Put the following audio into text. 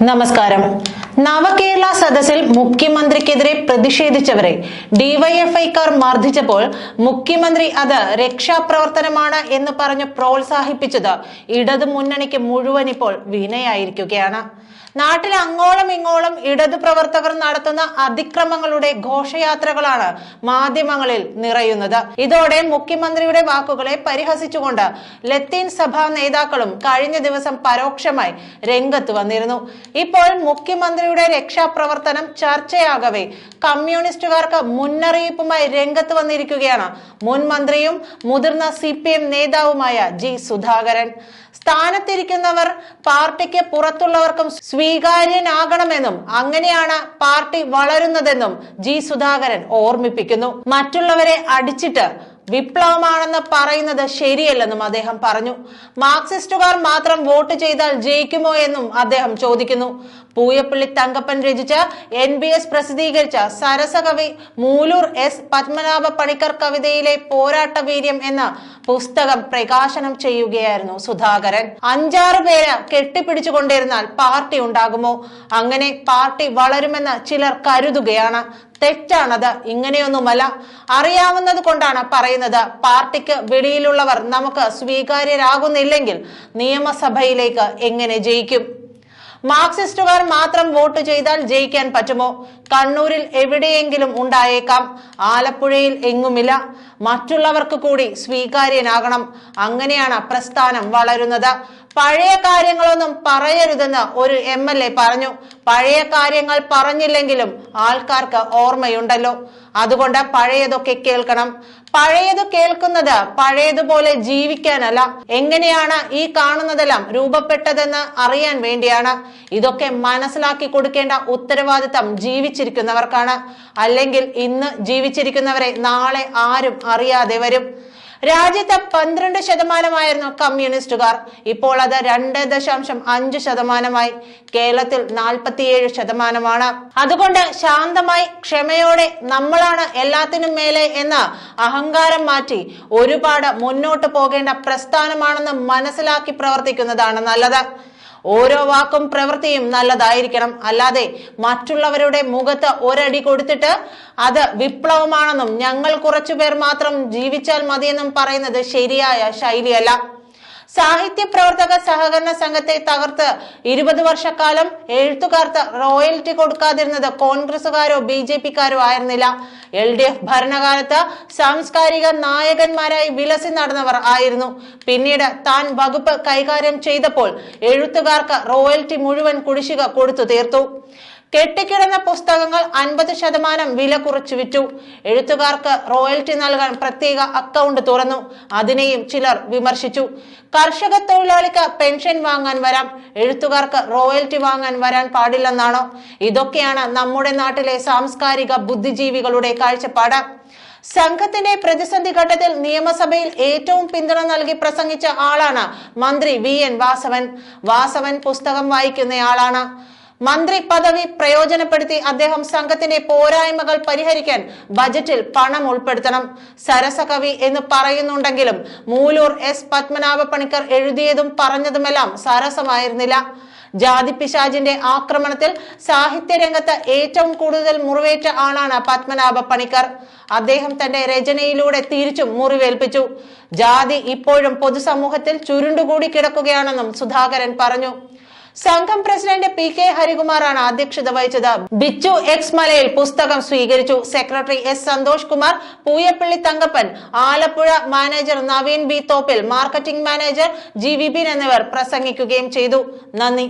നമസ്കാരം. നവകേരള സദസ്സിൽ മുഖ്യമന്ത്രിക്കെതിരെ പ്രതിഷേധിച്ചവരെ ഡിവൈഎഫ്ഐക്കാർ മർദ്ദിച്ചപ്പോൾ മുഖ്യമന്ത്രി അത് രക്ഷാപ്രവർത്തനമാണ് എന്ന് പറഞ്ഞ് പ്രോത്സാഹിപ്പിച്ചത് ഇടതു മുന്നണിക്ക് മുഴുവൻ ഇപ്പോൾ വിനയായിരിക്കുകയാണ്. നാട്ടിൽ അങ്ങോളം ഇങ്ങോളം ഇടതു പ്രവർത്തകർ നടത്തുന്ന അതിക്രമങ്ങളുടെ ഘോഷയാത്രകളാണ് മാധ്യമങ്ങളിൽ നിറയുന്നത്. ഇതോടെ മുഖ്യമന്ത്രിയുടെ വാക്കുകളെ പരിഹസിച്ചുകൊണ്ട് ലത്തീൻ സഭാ നേതാക്കളും കഴിഞ്ഞ ദിവസം പരോക്ഷമായി രംഗത്ത് വന്നിരുന്നു. ഇപ്പോൾ മുഖ്യമന്ത്രിയുടെ രക്ഷാപ്രവർത്തനം ചർച്ചയാകവേ. കമ്മ്യൂണിസ്റ്റുകാർക്ക് മുന്നറിയിപ്പുമായി രംഗത്ത് വന്നിരിക്കുകയാണ്. മുൻ മന്ത്രിയും മുതിർന്ന സി പി എം നേതാവുമായ ജി സുധാകരൻ. സ്ഥാനത്തിരിക്കുന്നവർ പാർട്ടിക്ക് പുറത്തുള്ളവർക്കും സ്വീകാര്യനാകണമെന്നും അങ്ങനെയാണ് പാർട്ടി വളരുന്നതെന്നും ജി സുധാകരൻ ഓർമ്മിപ്പിക്കുന്നു. മറ്റുള്ളവരെ അടിച്ചിട്ട് വിപ്ലവമാണെന്ന് പറയുന്നത് ശരിയല്ലെന്നും അദ്ദേഹം പറഞ്ഞു. മാർക്സിസ്റ്റുകാർ മാത്രം വോട്ട് ചെയ്താൽ ജയിക്കുമോ എന്നും അദ്ദേഹം ചോദിക്കുന്നു. പൂയപ്പള്ളി തങ്കപ്പൻ രചിച്ച എൻ ബി എസ് പ്രസിദ്ധീകരിച്ച സരസകവി മൂലൂർ എസ് പത്മനാഭ പണിക്കർ കവിതയിലെ പോരാട്ട വീര്യം എന്ന പുസ്തകം പ്രകാശനം ചെയ്യുകയായിരുന്നു സുധാകരൻ. അഞ്ചാറ് പേര് കെട്ടിപ്പിടിച്ചുകൊണ്ടിരുന്നാൽ പാർട്ടി ഉണ്ടാകുമോ? അങ്ങനെ പാർട്ടി വളരുമെന്ന് ചിലർ കരുതുകയാണ്. തെറ്റാണത് ഇങ്ങനെയൊന്നുമല്ല. അറിയാവുന്നത് കൊണ്ടാണ് പറയുന്നത് പാർട്ടിക്ക് വെളിയിലുള്ളവർ നമുക്ക് സ്വീകാര്യരാകുന്നില്ലെങ്കിൽ നിയമസഭയിലേക്ക് എങ്ങനെ ജയിക്കും? മാർക്സിസ്റ്റുകാർ മാത്രം വോട്ട് ചെയ്താൽ ജയിക്കാൻ പറ്റുമോ? കണ്ണൂരിൽ എവിടെയെങ്കിലും ഉണ്ടായേക്കാം. ആലപ്പുഴയിൽ എങ്ങുമില്ല. മറ്റുള്ളവർക്ക് കൂടി സ്വീകാര്യനാകണം. അങ്ങനെയാണ് പ്രസ്ഥാനം വളരുന്നത്. പഴയ കാര്യങ്ങളൊന്നും പറയരുതെന്ന് ഒരു എം എൽ എ പറഞ്ഞു. പഴയ കാര്യങ്ങൾ പറഞ്ഞില്ലെങ്കിലും ആൾക്കാർക്ക് ഓർമ്മയുണ്ടല്ലോ. അതുകൊണ്ട് പഴയതൊക്കെ കേൾക്കണം. പഴയത് കേൾക്കുന്നത് പഴയതുപോലെ ജീവിക്കാനല്ല. എങ്ങനെയാണ് ഈ കാണുന്നതെല്ലാം രൂപപ്പെട്ടതെന്ന് അറിയാൻ വേണ്ടിയാണ്. ഇതൊക്കെ മനസ്സിലാക്കി കൊടുക്കേണ്ട ഉത്തരവാദിത്തം ജീവിച്ചിരിക്കുന്നവർക്കാണ്. അല്ലെങ്കിൽ ഇന്ന് ജീവിച്ചിരിക്കുന്നവരെ നാളെ ആരും അറിയാതെ വരും. രാജ്യത്ത് പന്ത്രണ്ട് ശതമാനമായിരുന്നു കമ്മ്യൂണിസ്റ്റുകാർ. ഇപ്പോൾ അത് രണ്ട് ദശാംശം അഞ്ച് ശതമാനമായി. കേരളത്തിൽ നാൽപ്പത്തിയേഴ് ശതമാനമാണ്. അതുകൊണ്ട് ശാന്തമായി ക്ഷമയോടെ നമ്മളാണ് എല്ലാത്തിനും മേലെ എന്ന അഹങ്കാരം മാറ്റി ഒരുപാട് മുന്നോട്ട് പോകേണ്ട പ്രസ്ഥാനമാണെന്ന് മനസ്സിലാക്കി പ്രവർത്തിക്കുന്നതാണ് നല്ലത്. ഓരോ വാക്കും പ്രവൃത്തിയും നല്ലതായിരിക്കണം. അല്ലാതെ മറ്റുള്ളവരുടെ മുഖത്ത് ഒരടി കൊടുത്തിട്ട് അത് വിപ്ലവമാണെന്നും ഞങ്ങൾ കുറച്ചുപേർ മാത്രം ജീവിച്ചാൽ മതിയെന്നും പറയുന്നത് ശരിയായ ശൈലിയല്ല. സാഹിത്യ പ്രവർത്തക സഹകരണ സംഘത്തെ തകർത്ത് ഇരുപത് വർഷക്കാലം എഴുത്തുകാർക്ക് റോയൽറ്റി കൊടുക്കാതിരുന്നത് കോൺഗ്രസുകാരോ ബി ജെ പിക്കാരോ ആയിരുന്നില്ല. എൽ ഡി എഫ് ഭരണകാലത്ത് സാംസ്കാരിക നായകന്മാരായി വിലസി നടന്നവർ ആയിരുന്നു. പിന്നീട് താൻ വകുപ്പ് കൈകാര്യം ചെയ്തപ്പോൾ എഴുത്തുകാർക്ക് റോയൽറ്റി മുഴുവൻ കുടിശ്ശിക കൊടുത്തു തീർത്തു. കെട്ടിക്കിടന്ന പുസ്തകങ്ങൾ അൻപത് ശതമാനം വില കുറച്ചു വിറ്റു. എഴുത്തുകാർക്ക് റോയൽറ്റി നൽകാൻ പ്രത്യേക അക്കൗണ്ട് തുറന്നു. അതിനെയും ചിലർ വിമർശിച്ചു. കർഷക തൊഴിലാളിക്ക് പെൻഷൻ വാങ്ങാൻ വരാം. എഴുത്തുകാർക്ക് റോയൽറ്റി വാങ്ങാൻ വരാൻ പാടില്ലെന്നാണോ? ഇതൊക്കെയാണ് നമ്മുടെ നാട്ടിലെ സാംസ്കാരിക ബുദ്ധിജീവികളുടെ കാഴ്ചപ്പാട്. സംഘത്തിന്റെ പ്രതിസന്ധി ഘട്ടത്തിൽ നിയമസഭയിൽ ഏറ്റവും പിന്തുണ നൽകി പ്രസംഗിച്ച ആളാണ് മന്ത്രി വി. എൻ. വാസവൻ. വാസവൻ പുസ്തകം വായിക്കുന്നയാളാണ്. മന്ത്രി പദവി പ്രയോജനപ്പെടുത്തി അദ്ദേഹം സംഘത്തിന്റെ പോരായ്മകൾ പരിഹരിക്കാൻ ബജറ്റിൽ പണം ഉൾപ്പെടുത്തണം. സരസകവി എന്ന് പറയുന്നുണ്ടെങ്കിലും മൂലൂർ എസ് പത്മനാഭ പണിക്കർ എഴുതിയതും പറഞ്ഞതുമെല്ലാം സരസമായിരുന്നില്ല. ജാതി പിശാജിന്റെ ആക്രമണത്തിൽ സാഹിത്യരംഗത്ത് ഏറ്റവും കൂടുതൽ മുറിവേറ്റ ആളാണ് പത്മനാഭ പണിക്കർ അദ്ദേഹം തന്റെ രചനയിലൂടെ തിരിച്ചും മുറിവേൽപ്പിച്ചു. ജാതി ഇപ്പോഴും പൊതുസമൂഹത്തിൽ ചുരുണ്ടുകൂടി കിടക്കുകയാണെന്നും സുധാകരൻ പറഞ്ഞു. സംഘം പ്രസിഡന്റ് പി കെ ഹരികുമാറാണ് അധ്യക്ഷത വഹിച്ചത്. ബിച്ചു എക്സ് മലയിൽ പുസ്തകം സ്വീകരിച്ചു. Secretary S Santhosh Kumar Pooyappally Thankappan Alappuzha manager Naveen B Thoppil marketing manager G എന്നിവർ പ്രസംഗിക്കുകയും ചെയ്തു. നന്ദി.